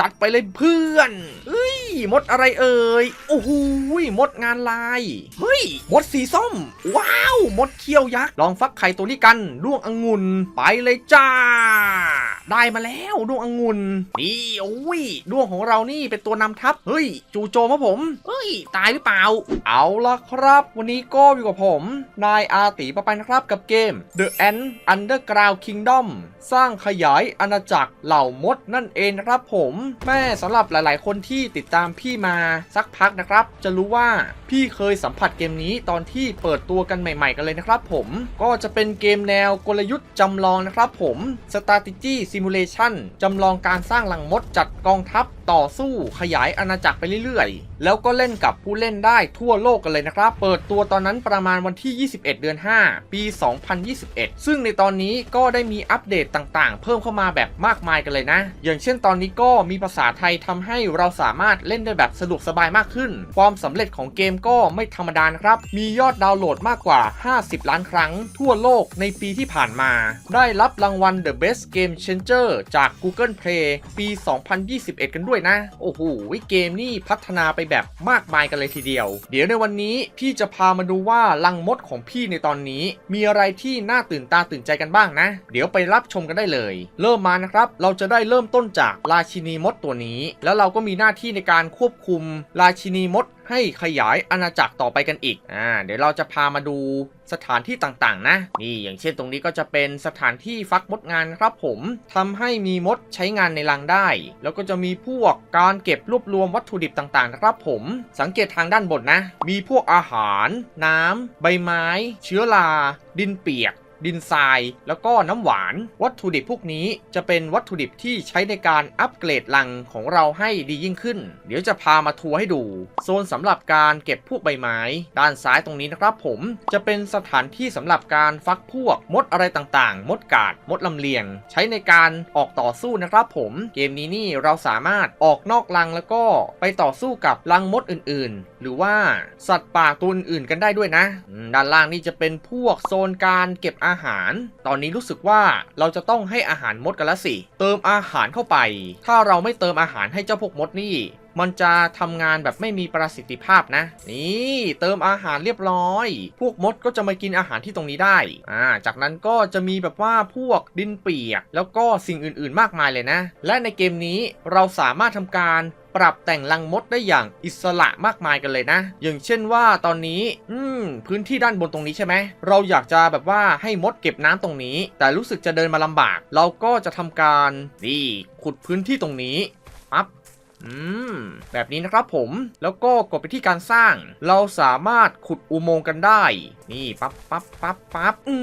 จัดไปเลยเพื่อน เมดอะไรเอ่ยโอ้โหมดงานลาย เฮ้ย มดสีส้ม ว้าว มดเขี้ยวยักษ์ลองฟักไข่ตัวนี้กันด้วงองุ่นไปเลยจ้า ได้มาแล้วด้วงองุ่นนี่โอ้ยด้วงของเรานี่เป็นตัวนำทัพเฮ้ย จูโจมครับผมเฮ้ย ตายหรือเปล่า เอาละครับ วันนี้ก็อยู่กับผม นายอาตีปะไปนะครับกับเกม The Ant Underground Kingdom สร้างขยายอาณาจักรเหล่ามดนั่นเองนะครับผม แม่สำหรับหลาย ๆ คนที่ติดตามามพี่มาสักพักนะครับ จะรู้ว่าพี่เคยสัมผัสเกมนี้ตอนที่เปิดตัวกันใหม่ ๆ กันเลยนะครับผมก็จะเป็นเกมแนวกลยุทธ์จำลองนะครับผม Strategy Simulation จำลองการสร้างหลังมดจัดกองทัพต่อสู้ขยายอาณาจักรไปเรื่อยๆ แล้วก็เล่นกับผู้เล่นได้ทั่วโลกกันเลยนะครับ เปิดตัวตอนนั้นประมาณวันที่ 21 เดือน 5 ปี 2021 ซึ่งในตอนนี้ก็ได้มีอัปเดตต่างๆ เพิ่มเข้ามาแบบมากมายกันเลยนะ อย่างเช่นตอนนี้ก็มีภาษาไทยทำให้เราสามารถเล่นล่นได้แบบสะดวกสบายมากขึ้น ความสำเร็จของเกมก็ไม่ธรรมดานะครับ มียอดดาวน์โหลดมากกว่า 50 ล้านครั้ง ทั่วโลกในปีที่ผ่านมา ได้รับรางวัล The Best Game Changer จาก Google Play ปี 2021 กันด้วยนะ โอ้โห เกมนี่พัฒนาไปแบบมากมายกันเลยทีเดียว เดี๋ยวในวันนี้พี่จะพามาดูว่าลังมดของพี่ในตอนนี้ มีอะไรที่น่าตื่นตาตื่นใจกันบ้างนะ เดี๋ยวไปรับชมกันได้เลย เริ่มมานะครับ เราจะได้เริ่มต้นจากราชินีมดตัวนี้ แล้วเราก็มีหน้าที่ในการควบคุมราชินีมดให้ขยายอาณาจักรต่อไปกันอีก อ่า เดี๋ยวเราจะพามาดูสถานที่ต่างๆ นะ นี่อย่างเช่นตรงนี้ก็จะเป็นสถานที่ฟักมดงานครับผมทำให้มีมดใช้งานในรังได้ แล้วก็จะมีพวกการเก็บรวบรวมวัตถุดิบต่างๆ ครับผม สังเกตทางด้านบนนะ มีพวกอาหาร น้ำใบไม้ เชื้อรา ดินเปียก ดินทราย แล้วก็น้ำหวาน วัตถุดิบพวกนี้จะเป็นวัตถุดิบที่ใช้ในการอัปเกรดลังของเราให้ดียิ่งขึ้น เดี๋ยวจะพามาทัวร์ให้ดู โซนสำหรับการเก็บพวกใบไม้ ด้านซ้ายตรงนี้นะครับผมจะเป็นสถานที่สำหรับการฟักพวกมดอะไรต่างๆ มดกาดมดลำเลียง ใช้ในการออกต่อสู้นะครับผม เกมนี้นี่เราสามารถออกนอกรังแล้วก็ไปต่อสู้กับรังมดอื่นๆ หรือว่าสัตว์ป่าตัวอื่นๆกันได้ด้วยนะ ด้านล่างนี่จะเป็นพวกโซนการเก็บอาหาร ตอนนี้รู้สึกว่าเราจะต้องให้อาหารมดกันละสิ เติมอาหารเข้าไป ถ้าเราไม่เติมอาหารให้เจ้าพวกมดนี่ มันจะทำงานแบบไม่มีประสิทธิภาพนะ นี่เติมอาหารเรียบร้อย พวกมดก็จะมากินอาหารที่ตรงนี้ได้ อ่า จากนั้นก็จะมีแบบว่าพวกดินเปียก แล้วก็สิ่งอื่นๆมากมายเลยนะ และในเกมนี้เราสามารถทำการปรับแต่งรังมดได้อย่างอิสระมากมายกันเลยนะ อย่างเช่นว่าตอนนี้ อืม พื้นที่ด้านบนตรงนี้ใช่ไหม เราอยากจะแบบว่าให้มดเก็บน้ำตรงนี้ แต่รู้สึกจะเดินมาลำบาก เราก็จะทำการนี่ขุดพื้นที่ตรงนี้ อืม แบบนี้นะครับผม แล้วก็กดไปที่การสร้าง เราสามารถขุดอุโมงค์กันได้ นี่ปั๊บปั๊บปั๊บปั๊บอื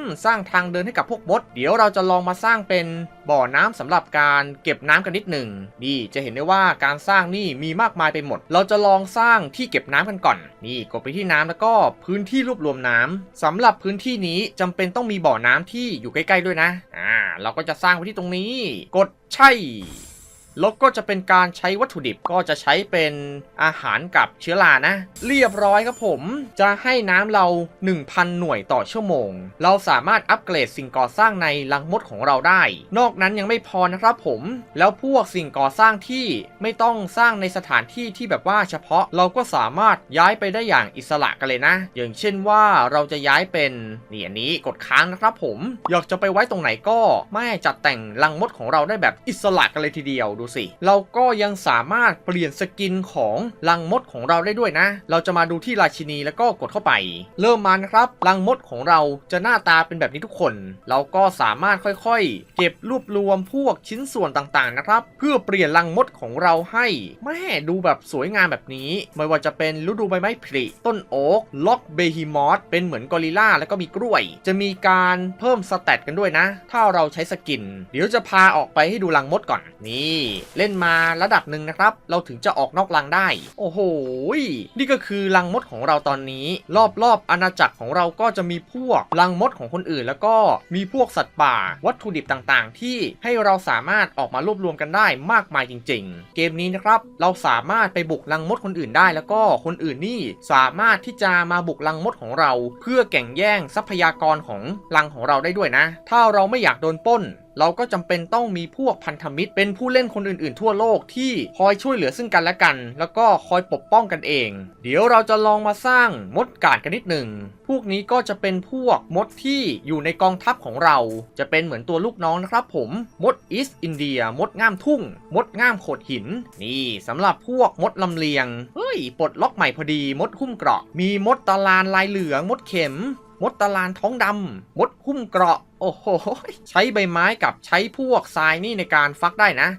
ม สร้างทางเดินให้กับพวกมดเดี๋ยวเราจะลองมาสร้างเป็นบ่อน้ำสำหรับการเก็บน้ำกันนิดหนึ่งนี่จะเห็นได้ว่าการสร้างนี่มีมากมายไปหมด เราจะลองสร้างที่เก็บน้ำกันก่อน นี่กดไปที่น้ำแล้วก็พื้นที่รวบรวมน้ำสำหรับพื้นที่นี้จำเป็นต้องมีบ่อน้ำที่อยู่ใกล้ ๆด้วยนะ อ่า เราก็จะสร้างไว้ที่ตรงนี้ กดใช่ แล้วก็จะเป็นการใช้วัตถุดิบก็จะใช้เป็นอาหารกับเชื้อรานะ เรียบร้อยครับผมจะให้น้ำเรา 1,000 หน่วยต่อชั่วโมง เราสามารถอัปเกรดสิ่งก่อสร้างในลังมดของเราได้ นอกนั้นยังไม่พอนะครับผม แล้วพวกสิ่งก่อสร้างที่ไม่ต้องสร้างในสถานที่ที่แบบว่าเฉพาะเราก็สามารถย้ายไปได้อย่างอิสระกันเลยนะ อย่างเช่นว่าเราจะย้ายเป็นนี่อันนี้กดค้างนะครับผม อยากจะไปไว้ตรงไหนก็ไม่จัดแต่งลังมดของเราได้แบบอิสระกันเลยทีเดียวดูสิ เราก็ยังสามารถเปลี่ยนสกินของลังมดของเราได้ด้วยนะ เราจะมาดูที่ราชินีแล้วก็กดเข้าไป เริ่มมานะครับลังมดของเราจะหน้าตาเป็นแบบนี้ทุกคน เราก็สามารถค่อยๆ เก็บรวบรวมพวกชิ้นส่วนต่างๆนะครับ เพื่อเปลี่ยนลังมดของเราให้แม่ดูแบบสวยงามแบบนี้ ไม่ว่าจะเป็นฤดูใบไม้ผลิต้นโอ๊กล็อกเบฮิมอสเป็นเหมือนกอริลลาแล้วก็มีกล้วย จะมีการเพิ่มสเตตกันด้วยนะ ถ้าเราใช้สกิน เดี๋ยวจะพาออกไปให้ดูลังมดก่อนนี่เล่นมาระดับหนึ่งนะครับ เราถึงจะออกนอกรังได้ โอ้โห นี่ก็คือรังมดของเราตอนนี้ รอบๆอาณาจักรของเราก็จะมีพวกรังมดของคนอื่น แล้วก็มีพวกสัตว์ป่า วัตถุดิบต่างๆ ที่ให้เราสามารถออกมารวบรวมกันได้มากมายจริง ๆ เกมนี้นะครับเราสามารถไปบุกรังมดคนอื่นได้ แล้วก็คนอื่นนี่สามารถที่จะมาบุกรังมดของเรา เพื่อแข่งแย่งทรัพยากรของรังของเราได้ด้วยนะ ถ้าเราไม่อยากโดนป้น เราก็จำเป็นต้องมีพวกพันธมิตร เป็นผู้เล่นคนอื่นๆ ทั่วโลกที่คอยช่วยเหลือซึ่งกันและกัน แล้วก็คอยปกป้องกันเอง เดี๋ยวเราจะลองมาสร้างมดกาดกันนิดหนึ่ง พวกนี้ก็จะเป็นพวกมดที่อยู่ในกองทัพของเรา จะเป็นเหมือนตัวลูกน้องนะครับผมมดอีสอินเดีย มดง่ามทุ่ง มดง่ามโขดหิน นี่สำหรับพวกมดลำเลียง เฮ้ยปลดล็อกใหม่พอดี มดหุ้มเกราะ มีมดตาลานลายเหลือง มดเข็ม มดตาลานท้องดำมดหุ้มเกราะ โอ้โห ใช้ใบไม้กับใช้พวกทรายนี่ในการฟักได้นะ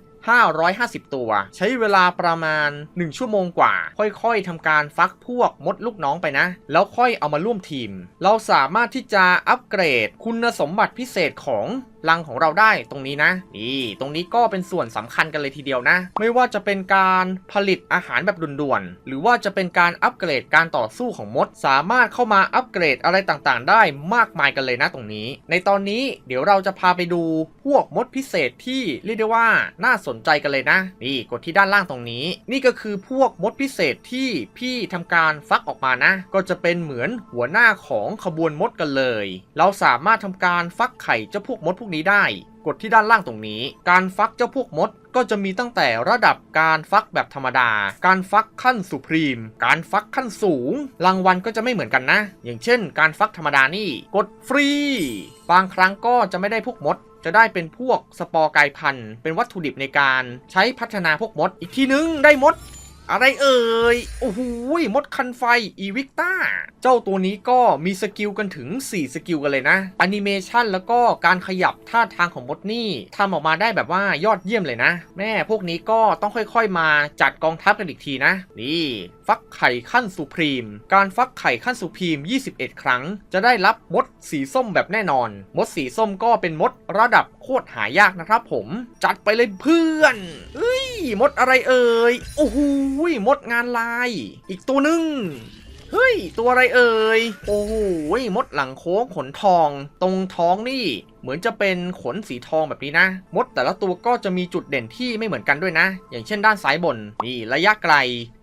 550 ตัว ใช้เวลาประมาณ 1 ชั่วโมงกว่า ค่อยๆทำการฟักพวกมดลูกน้องไปนะ แล้วค่อยเอามาร่วมทีม เราสามารถที่จะอัปเกรดคุณสมบัติพิเศษของรังของเราได้ตรงนี้นะ นี่ตรงนี้ก็เป็นส่วนสำคัญกันเลยทีเดียวนะ ไม่ว่าจะเป็นการผลิตอาหารแบบด่วนๆ หรือว่าจะเป็นการอัปเกรดการต่อสู้ของมด สามารถเข้ามาอัปเกรดอะไรต่างๆ ได้มากมายกันเลยนะตรงนี้ ในตอนนี้เดี๋ยวเราจะพาไปดูพวกมดพิเศษที่เรียกได้ว่าน่าสนใจกันเลยนะ นี่กดที่ด้านล่างตรงนี้ นี่ก็คือพวกมดพิเศษที่พี่ทำการฟักออกมานะ ก็จะเป็นเหมือนหัวหน้าของขบวนมดกันเลย เราสามารถทำการฟักไข่เจ้าพวกมดพวกนี้ได้ กดที่ด้านล่างตรงนี้ การฟักเจ้าพวกมดก็จะมีตั้งแต่ระดับการฟักแบบธรรมดา การฟักขั้นสุพรีม การฟักขั้นสูง รางวัลก็จะไม่เหมือนกันนะ อย่างเช่น การฟักธรรมดานี่ กดฟรี บางครั้งก็จะไม่ได้พวกมด จะได้เป็นพวกสปอร์กายพันธุ์ เป็นวัตถุดิบในการใช้พัฒนาพวกมด อีกทีนึงได้มด อะไรเอ่ย โอ้โหมดคันไฟอีวิกต้า เจ้าตัวนี้ก็มีสกิลกันถึง 4 สกิลกันเลยนะแอนิเมชันแล้วก็การขยับท่าทางของมดนี่ทำออกมาได้แบบว่ายอดเยี่ยมเลยนะ แม่พวกนี้ก็ต้องค่อยๆมาจัดกองทัพกันอีกทีนะ นี่ ฟักไข่ขั้นสุพรีม การฟักไข่ขั้นสุพรีม 21 ครั้ง จะได้รับมดสีส้มแบบแน่นอน มดสีส้มก็เป็นมดระดับโคตรหายากนะครับผม จัดไปเลยเพื่อนเอ้ย มดอะไรเอ่ย โอ้โหมดงานลาย อีกตัวหนึ่งเฮ้ย ตัวอะไรเอ่ย โอ้โหมดหลังโค้งขนทอง ตรงท้องนี่ เหมือนจะเป็นขนสีทองแบบนี้นะ มดแต่ละตัวก็จะมีจุดเด่นที่ไม่เหมือนกันด้วยนะ อย่างเช่นด้านซ้ายบนนี่ระยะไกล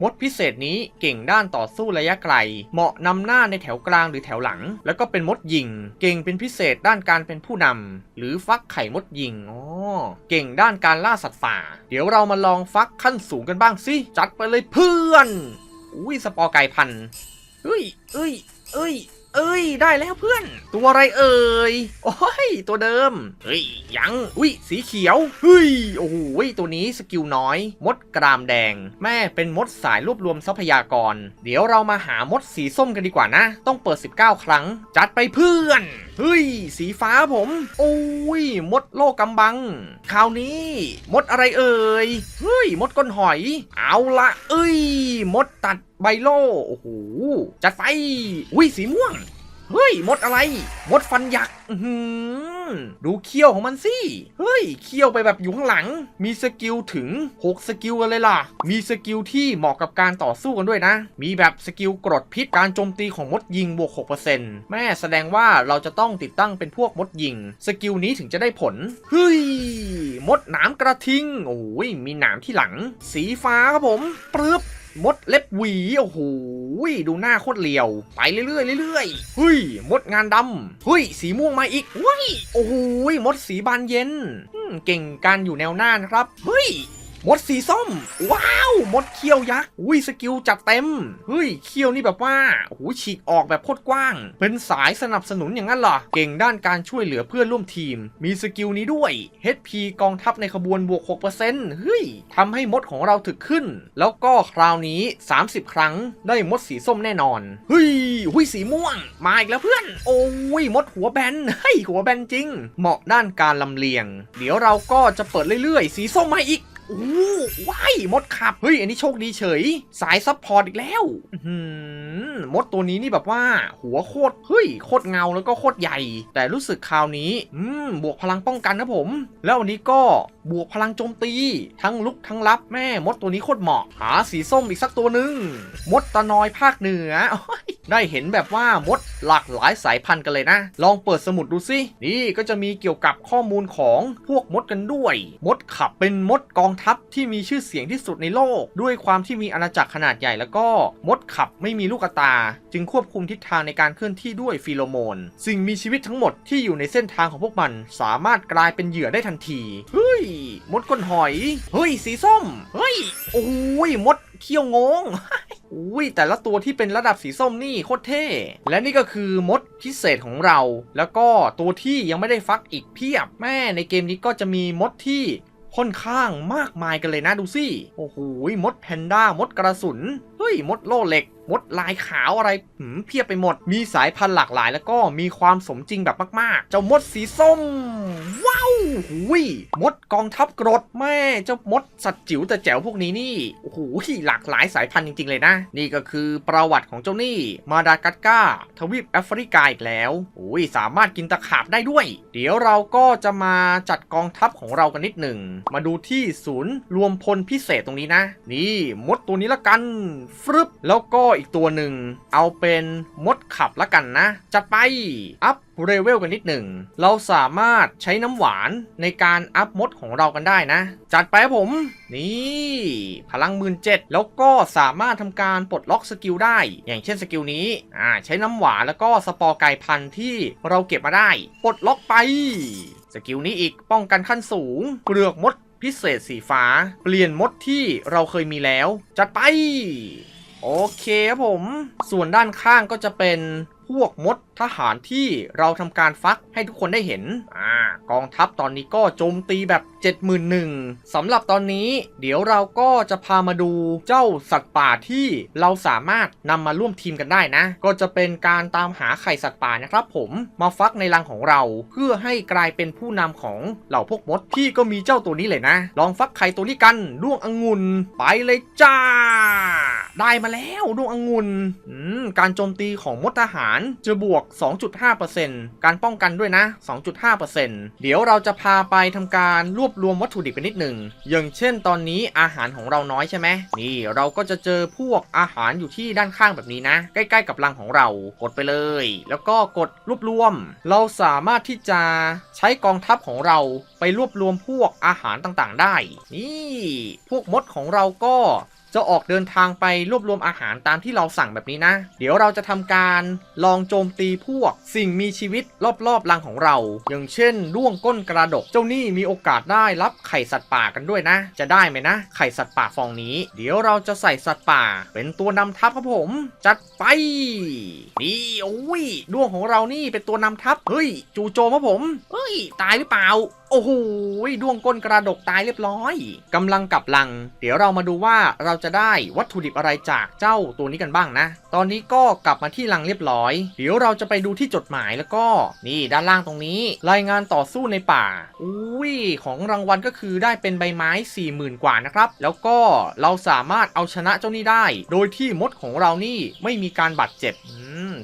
มดพิเศษนี้เก่งด้านต่อสู้ระยะไกล เหมาะนำหน้าในแถวกลางหรือแถวหลัง แล้วก็เป็นมดยิง เก่งเป็นพิเศษด้านการเป็นผู้นำหรือฟักไข่มดยิงอ๋อเก่งด้านการล่าสัตว์ป่า เดี๋ยวเรามาลองฟักขั้นสูงกันบ้างสิจัดไปเลยเพื่อนอุ้ยสปอร์ไก่พันเอ้ยเอ้ยเอ้ย เอ้ย ได้แล้วเพื่อน ตัวอะไรเอ่ย โอ้ย ตัวเดิม เฮ้ย ยัง อุ้ย สีเขียว เฮ้ย โอ้โหตัวนี้สกิลน้อย มดกรามแดง แม่เป็นมดสายรวบรวมทรัพยากร เดี๋ยวเรามาหามดสีส้มกันดีกว่านะ ต้องเปิด 19 ครั้ง จัดไปเพื่อน เฮ้ย สีฟ้าผม โอ้ย มดโลกกำบัง คราวนี้ มดอะไรเอ่ย เฮ้ย มดก้นหอย เอาละเอ้ย มดตัดใบโล โอ้โห จัดไฟอุ้ย สีม่วง เฮ้ยมดอะไร มดฟันยักษ์อื้อหือดูเขี้ยวของมันสิ เฮ้ย เขี้ยวไปแบบอยู่ข้างหลัง มีสกิลถึง 6 สกิลกันเลยล่ะ มีสกิลที่เหมาะกับการต่อสู้กันด้วยนะ มีแบบสกิลกรดพิษ การโจมตีของมดยิงบวก 6%แม่แสดงว่าเราจะต้องติดตั้งเป็นพวกมดยิง สกิลนี้ถึงจะได้ผล เฮ้ย มดหนามกระทิง โอ้ย มีหนามที่หลัง สีฟ้าครับผมปรึบ มดเล็บหวีโอ้โหดูหน้าโคตรเลียว ไปเรื่อยๆเรื่อยๆเฮ้ยมดงานดำเฮ้ยสีม่วงมาอีกเฮ้ยโอ้โหมดสีบานเย็นเก่งการอยู่แนวหน้านะครับเฮ้ย มดสีส้ม ว้าว มดเขี้ยวยักษ์อุ้ยสกิลจัดเต็มเฮ้ยเขี้ยวนี่แบบว่าโอ้โหฉีกออกแบบโคตรกว้าง เป็นสายสนับสนุนอย่างนั้นเหรอ เก่งด้านการช่วยเหลือเพื่อนร่วมทีม มีสกิลนี้ด้วย HP กองทัพในขบวนบวก 6%เฮ้ยทำให้มดของเราถึกขึ้น แล้วก็คราวนี้ 30 ครั้งได้มดสีส้มแน่นอนเฮ้ยหุยสีม่วง มาอีกแล้วเพื่อน โอ้ยมดหัวแบนเฮ้ยหัวแบนจริง เหมาะด้านการลำเลียง เดี๋ยวเราก็จะเปิดเรื่อยๆ สีส้มมาอีก อ้ว้ายมดขับ เฮ้ย อันนี้โชคดีเฉย สายซับพอร์ตอีกแล้วหมดตัวนี้นี่แบบว่า หัวโคตร เฮ้ย โคตรเงาแล้วก็โคตรใหญ่ แต่รู้สึกคราวนี้ อืม บวกพลังป้องกันนะผม แล้วอันนี้ก็บวกพลังโจมตี ทั้งลุกทั้งรับแม่มดตัวนี้โคตรเหมาะ หาสีส้มอีกสักตัวหนึ่ง มดตะนอยภาคเหนือ ได้เห็นแบบว่ามดหลากหลายสายพันธุ์กันเลยนะ ลองเปิดสมุดดูสินี่ก็จะมีเกี่ยวกับข้อมูลของพวกมดกันด้วย มดขับเป็นมดกองทัพที่มีชื่อเสียงที่สุดในโลก ด้วยความที่มีอาณาจักรขนาดใหญ่แล้วก็มดขับไม่มีลูกตา จึงควบคุมทิศทางในการเคลื่อนที่ด้วยฟีโรโมน สิ่งมีชีวิตทั้งหมดที่อยู่ในเส้นทางของพวกมัน สามารถกลายเป็นเหยื่อได้ทันทีเฮ้ยมดก้นหอยเฮ้ยสีส้มเฮ้ยโอ้ยมดเขี้ยวงง อุ้ยแต่ละตัวที่เป็นระดับสีส้มนี่โคตรเท่ และนี่ก็คือมดพิเศษของเรา แล้วก็ตัวที่ยังไม่ได้ฟักอีกเพียบ แม่ในเกมนี้ก็จะมีมดที่ค่อนข้างมากมายกันเลยนะดูสิ โอ้โห มดแพนด้ามดกระสุนเฮ้ยมดโลเหล็ก มดลายขาวอะไรหืมเพียบไปหมด มีสายพันธุ์หลากหลาย แล้วก็มีความสมจริงแบบมากๆ เจ้ามดสีส้ม ว้าวหุยมดกองทัพกรดแม่เจ้ามดสัตว์จิ๋วแต่แจ๋วพวกนี้นี่โอ้โหหลากหลายสายพันธุ์จริง ๆ เลยนะ นี่ก็คือประวัติของเจ้านี่ มาดากัสการ์ทวีปแอฟริกาอีกแล้วโอ้ยสามารถกินตะขาบได้ด้วย เดี๋ยวเราก็จะมาจัดกองทัพของเรากันนิดหนึ่งมาดูที่ศูนย์รวมพลพิเศษตรงนี้นะ นี่มดตัวนี้ละกันฟรึบแล้วก็อีกตัวหนึ่งเอาเป็นมดขับละกันนะจัดไปอัพเรเวลกันนิดหนึ่ง เราสามารถใช้น้ำหวานในการอัพมดของเรากันได้นะ จัดไปครับผม นี่ พลังมื่นเจ็ดแล้วก็สามารถทำการปลดล็อกสกิลได้ อย่างเช่นสกิลนี้อ่าใช้น้ำหวานแล้วก็สปอร์ไก่พันธุ์ที่เราเก็บมาได้ ปลดล็อกไป สกิลนี้อีกป้องกันขั้นสูงเปลือกมด พิเศษสีฟ้า เปลี่ยนมดที่เราเคยมีแล้ว จัดไป โอเคครับผม ส่วนด้านข้างก็จะเป็น พวกมดทหารที่เราทำการฟักให้ทุกคนได้เห็น อ่ากองทัพตอนนี้ก็โจมตีแบบ 71,000สำหรับตอนนี้ เดี๋ยวเราก็จะพามาดูเจ้าสัตว์ป่าที่เราสามารถนำมาร่วมทีมกันได้นะ ก็จะเป็นการตามหาไข่สัตว์ป่านะครับ ผมมาฟักในรังของเราเพื่อให้กลายเป็นผู้นำของเหล่าพวกมดที่ก็มีเจ้าตัวนี้เลยนะ ลองฟักไข่ตัวนี้กันด้วงองุ่นไปเลยจ้า ได้มาแล้วดวงองุ่นอืมการโจมตีของมดทหารจะบวก 2.5%การป้องกันด้วยนะ 2.5%เดี๋ยวเราจะพาไปทำการรวบรวมวัตถุดิบกันนิดหนึ่ง อย่างเช่นตอนนี้อาหารของเราน้อยใช่ไหมนี่เราก็จะเจอพวกอาหารอยู่ที่ด้านข้างแบบนี้นะ ใกล้ๆกับรังของเรา กดไปเลย แล้วก็กดรวบรวม เราสามารถที่จะใช้กองทัพของเราไปรวบรวมพวกอาหารต่างๆ ได้ นี่ พวกมดของเราก็ จะออกเดินทางไปรวบรวมอาหารตามที่เราสั่งแบบนี้นะ เดี๋ยวเราจะทำการลองโจมตีพวก สิ่งมีชีวิตรอบๆรังของเรา อย่างเช่นด้วงก้นกระดก เจ้านี่มีโอกาสได้รับไข่สัตว์ป่ากันด้วยนะ จะได้ไหมนะ ไข่สัตว์ป่าฟองนี้ เดี๋ยวเราจะใส่สัตว์ป่า เป็นตัวนำทัพครับผม จัดไปนี่โอ้ยด้วงของเรานี่เป็นตัวนำทัพเฮ้ย จู่โจมครับผมเฮ้ย ตายหรือเปล่าโอ้โหด้วงก้นกระดกตายเรียบร้อยกำลังกลับลัง เดี๋ยวเรามาดูว่าเราจะได้วัตถุดิบอะไรจากเจ้าตัวนี้กันบ้างนะ ตอนนี้ก็กลับมาที่ลังเรียบร้อย เดี๋ยวเราจะไปดูที่จดหมายแล้วก็ นี่ด้านล่างตรงนี้ รายงานต่อสู้ในป่า อุ้ยของรางวัลก็คือได้เป็นใบไม้ 40,000 กว่านะครับ แล้วก็เราสามารถเอาชนะเจ้านี่ได้ โดยที่มดของเรานี่ไม่มีการบาดเจ็บ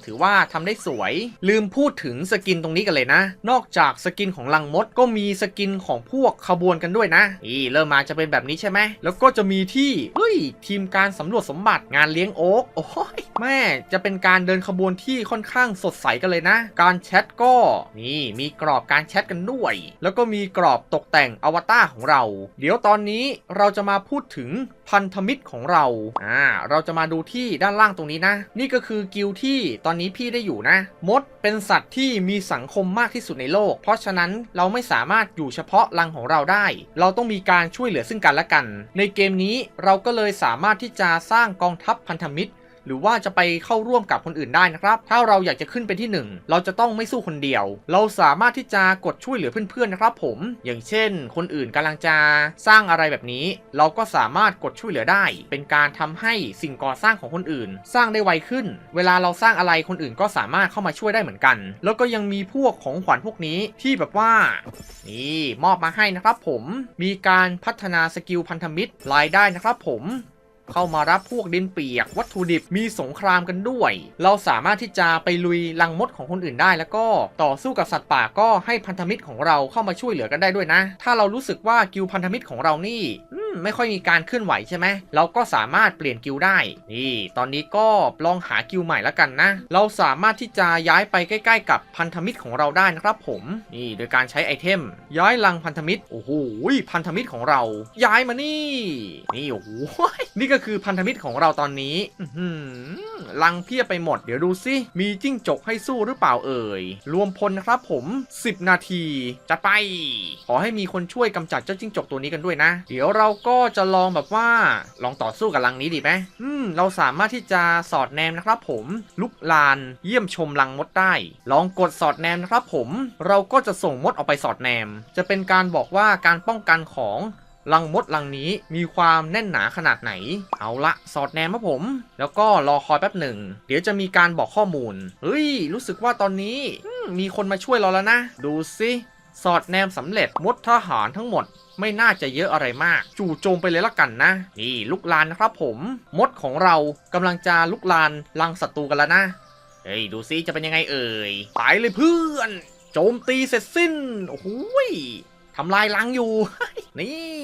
ถือว่าทำได้สวย ลืมพูดถึงสกินตรงนี้กันเลยนะ นอกจากสกินของลังมดก็มีสกินของพวกขบวนกันด้วยนะนี่เริ่มมาจะเป็นแบบนี้ใช่ไหมแล้วก็จะมีที่เฮ้ยทีมการสำรวจสมบัติงานเลี้ยงโอ๊กโอ้ยแม่จะเป็นการเดินขบวนที่ค่อนข้างสดใสกันเลยนะ การแชทก็นี่มีกรอบการแชทกันด้วย แล้วก็มีกรอบตกแต่งอวตารของเรา เดี๋ยวตอนนี้เราจะมาพูดถึงพันธมิตรของเรา อ่า เราจะมาดูที่ด้านล่างตรงนี้นะ นี่ก็คือกิลที่ตอนนี้พี่ได้อยู่นะ มดเป็นสัตว์ที่มีสังคมมากที่สุดในโลก เพราะฉะนั้นเราไม่สามารถอยู่เฉพาะรังของเราได้ เราต้องมีการช่วยเหลือซึ่งกันและกัน ในเกมนี้เราก็เลยสามารถที่จะสร้างกองทัพพันธมิตร หรือว่าจะไปเข้าร่วมกับคนอื่นได้นะครับ ถ้าเราอยากจะขึ้นเป็นที่หนึ่งเราจะต้องไม่สู้คนเดียว เราสามารถที่จะกดช่วยเหลือเพื่อนๆนะครับ ผม อย่างเช่น คนอื่นกำลังจะสร้างอะไรแบบนี้ เราก็สามารถกดช่วยเหลือได้ เป็นการทำให้สิ่งก่อสร้างของคนอื่น สร้างได้ไวขึ้น เวลาเราสร้างอะไรคนอื่นก็สามารถเข้ามาช่วยได้เหมือนกัน แล้วก็ยังมีพวกของขวัญพวกนี้ที่แบบว่า นี่มอบมาให้นะครับ ผม มีการพัฒนาสกิลพันธมิตรรายได้นะครับ ผม เข้ามารับพวกดินเปียก วัตถุดิบมีสงครามกันด้วย เราสามารถที่จะไปลุยลังมดของคนอื่นได้ แล้วก็ต่อสู้กับสัตว์ป่าก็ให้พันธมิตรของเราเข้ามาช่วยเหลือกันได้ด้วยนะ ถ้าเรารู้สึกว่ากิลพันธมิตรของเรานี่ไม่ค่อยมีการเคลื่อนไหวใช่ไหม เราก็สามารถเปลี่ยนกิลได้ นี่ ตอนนี้ก็ลองหากิลใหม่แล้วกันนะ เราสามารถที่จะย้ายไปใกล้ ๆ กับพันธมิตรของเราได้นะครับผม นี่โดยการใช้ไอเทม ย้ายลังพันธมิตร โอ้โห พันธมิตรของเรา ย้ายมานี่ นี่โอ้โห นี่ก็คือพันธมิตรของเราตอนนี้ลังเพียไปหมด เดี๋ยวดูสิมีจิ้งจกให้สู้หรือเปล่าเอ่ย รวมพลนะครับผม 10 นาทีจะไป ขอให้มีคนช่วยกำจัดเจ้าจิ้งจกตัวนี้กันด้วยนะ เดี๋ยวเราก็จะลองแบบว่าลองต่อสู้กับลังนี้ดีไหมอืม เราสามารถที่จะสอดแนมนะครับผมลุกลานเยี่ยมชมลังมดได้ ลองกดสอดแนมนะครับผม เราก็จะส่งมดออกไปสอดแนม จะเป็นการบอกว่าการป้องกันของ ลังมดลังนี้มีความแน่นหนาขนาดไหน เอาละสอดแนมครับผม แล้วก็รอคอยแป๊บหนึ่ง เดี๋ยวจะมีการบอกข้อมูล เฮ้ย รู้สึกว่าตอนนี้มีคนมาช่วยเราแล้วนะ ดูสิสอดแนมสำเร็จมดทหารทั้งหมดไม่น่าจะเยอะอะไรมาก จู่โจมไปเลยละกันนะ นี่ลุกลานนะครับผม มดของเรากำลังจะลุกลานลังศัตรูกันแล้วนะ เฮ้ยดูซิจะเป็นยังไงเอ่ยไปเลยเพื่อน โจมตีเสร็จสิ้น โอ้โหย ทำลายลังอยู่ นี่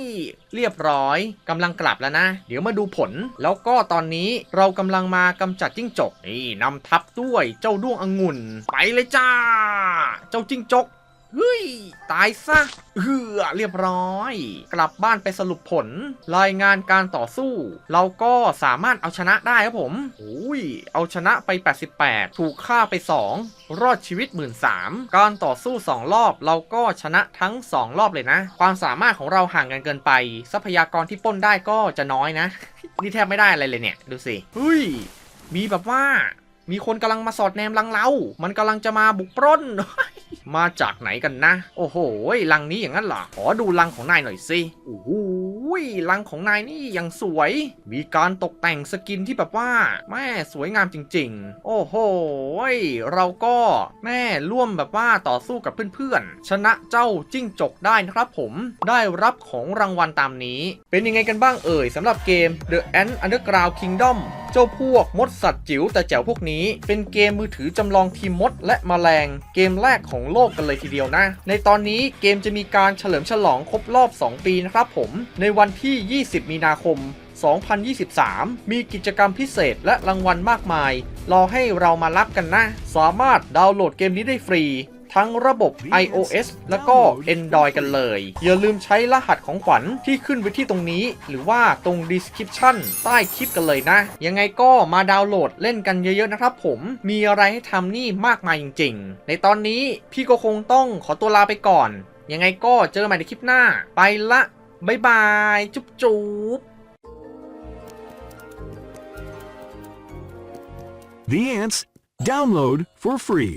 เรียบร้อยกำลังกลับแล้วนะ เดี๋ยวมาดูผล แล้วก็ตอนนี้เรากำลังมากำจัดจิ้งจกนี่นำทัพด้วยเจ้าด้วงองุ่น ไปเลยจ้า เจ้าจิ้งจก เฮ้ย ตายซะเฮือเรียบร้อย กลับบ้านไปสรุปผล รายงานการต่อสู้ เราก็สามารถเอาชนะได้ครับผมอุ้ย เอาชนะไป 88 ถูกฆ่าไป 2 รอดชีวิต 1 3ื่นการต่อสู้ 2 รอบเราก็ชนะทั้ง 2 รอบเลยนะ ความสามารถของเราห่างกันเกินไป ทรัพยากรที่ป้นได้ก็จะน้อยนะ นี่แทบไม่ได้อะไรเลยเนี่ย ดูสิเฮ้ย มีแบบว่า มีคนกำลังมาสอดแนมลังเรา มันกำลังจะมาบุกปล้น มาจากไหนกันนะ โอ้โหลังนี้อย่างนั้นเหรอขอดูลังของนายหน่อยสิโอ้โหุ้ยลังของนายนี่ยังสวย มีการตกแต่งสกินที่แบบว่า แม่สวยงามจริง ๆ โอ้โหเราก็แม่ร่วมแบบว่าต่อสู้กับเพื่อนๆ ชนะเจ้าจิ้งจกได้นะครับผมได้รับของรางวัลตามนี้ เป็นยังไงกันบ้างเอ่ยสำหรับเกม The Ant Underground Kingdom เจ้าพวกมดสัตว์จิ๋วแต่แจ๋วพวกนี้ เป็นเกมมือถือจำลองทีมมดและแมลง เกมแรกของโลกกันเลยทีเดียวนะ ในตอนนี้เกมจะมีการเฉลิมฉลองครบรอบ 2 ปีนะครับผมในวันที่ 20 มีนาคม 2023 มีกิจกรรมพิเศษและรางวัลมากมาย รอให้เรามารับกันนะ สามารถดาวน์โหลดเกมนี้ได้ฟรี ทั้งระบบ iOS แล้วก็ Android กันเลย อย่าลืมใช้รหัสของขวัญที่ขึ้นไว้ที่ตรงนี้ หรือว่าตรง description ใต้คลิปกันเลยนะ ยังไงก็มาดาวน์โหลดเล่นกันเยอะๆนะครับผมมีอะไรให้ทำนี่มากมายจริง ๆ ในตอนนี้พี่ก็คงต้องขอตัวลาไปก่อน ยังไงก็เจอกันใหม่ในคลิปหน้า ไปละ บ๊ายบาย จุ๊บจุ๊บ The Ants, download for free.